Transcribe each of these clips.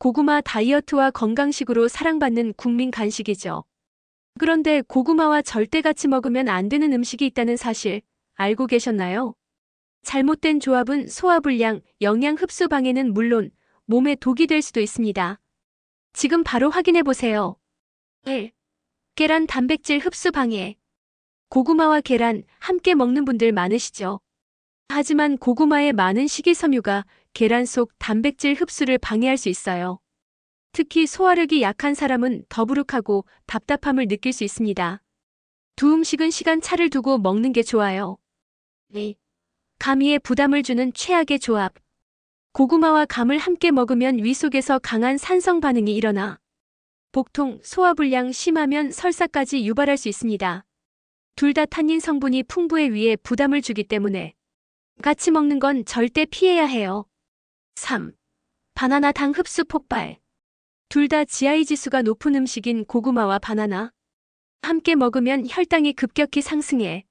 고구마 다이어트와 건강식으로 사랑받는 국민 간식이죠. 그런데 고구마와 절대 같이 먹으면 안 되는 음식이 있다는 사실 알고 계셨나요? 잘못된 조합은 소화불량, 영양 흡수 방해는 물론 몸에 독이 될 수도 있습니다. 지금 바로 확인해 보세요. 1. 계란 단백질 흡수 방해. 고구마와 계란 함께 먹는 분들 많으시죠? 하지만 고구마의 많은 식이섬유가 계란 속 단백질 흡수를 방해할 수 있어요. 특히 소화력이 약한 사람은 더부룩하고 답답함을 느낄 수 있습니다. 두 음식은 시간 차를 두고 먹는 게 좋아요. 2. 감위에 부담을 주는 최악의 조합. 고구마와 감을 함께 먹으면 위 속에서 강한 산성 반응이 일어나 복통, 소화불량 심하면 설사까지 유발할 수 있습니다. 둘 다 탄닌 성분이 풍부해 위에 부담을 주기 때문에 같이 먹는 건 절대 피해야 해요. 3. 바나나 당 흡수 폭발. 둘 다 GI 지수가 높은 음식인 고구마와 바나나. 함께 먹으면 혈당이 급격히 상승해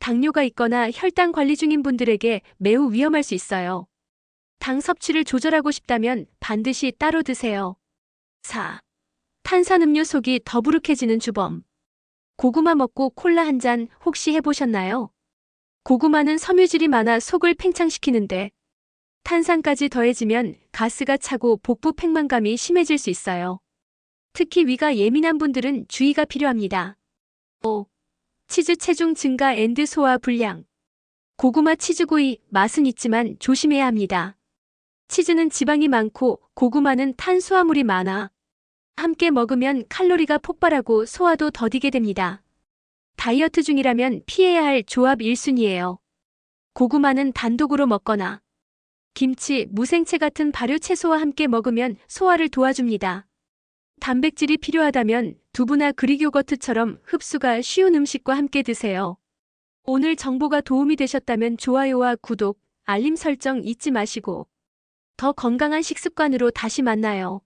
당뇨가 있거나 혈당 관리 중인 분들에게 매우 위험할 수 있어요. 당 섭취를 조절하고 싶다면 반드시 따로 드세요. 4. 탄산음료 속이 더부룩해지는 주범. 고구마 먹고 콜라 한 잔 혹시 해보셨나요? 고구마는 섬유질이 많아 속을 팽창시키는데 탄산까지 더해지면 가스가 차고 복부 팽만감이 심해질 수 있어요. 특히 위가 예민한 분들은 주의가 필요합니다. 5. 치즈 체중 증가 앤드 소화 불량. 고구마 치즈구이 맛은 있지만 조심해야 합니다. 치즈는 지방이 많고 고구마는 탄수화물이 많아 함께 먹으면 칼로리가 폭발하고 소화도 더디게 됩니다. 다이어트 중이라면 피해야 할 조합 1순위예요. 고구마는 단독으로 먹거나 김치, 무생채 같은 발효 채소와 함께 먹으면 소화를 도와줍니다. 단백질이 필요하다면 두부나 그릭 요거트처럼 흡수가 쉬운 음식과 함께 드세요. 오늘 정보가 도움이 되셨다면 좋아요와 구독, 알림 설정 잊지 마시고 더 건강한 식습관으로 다시 만나요.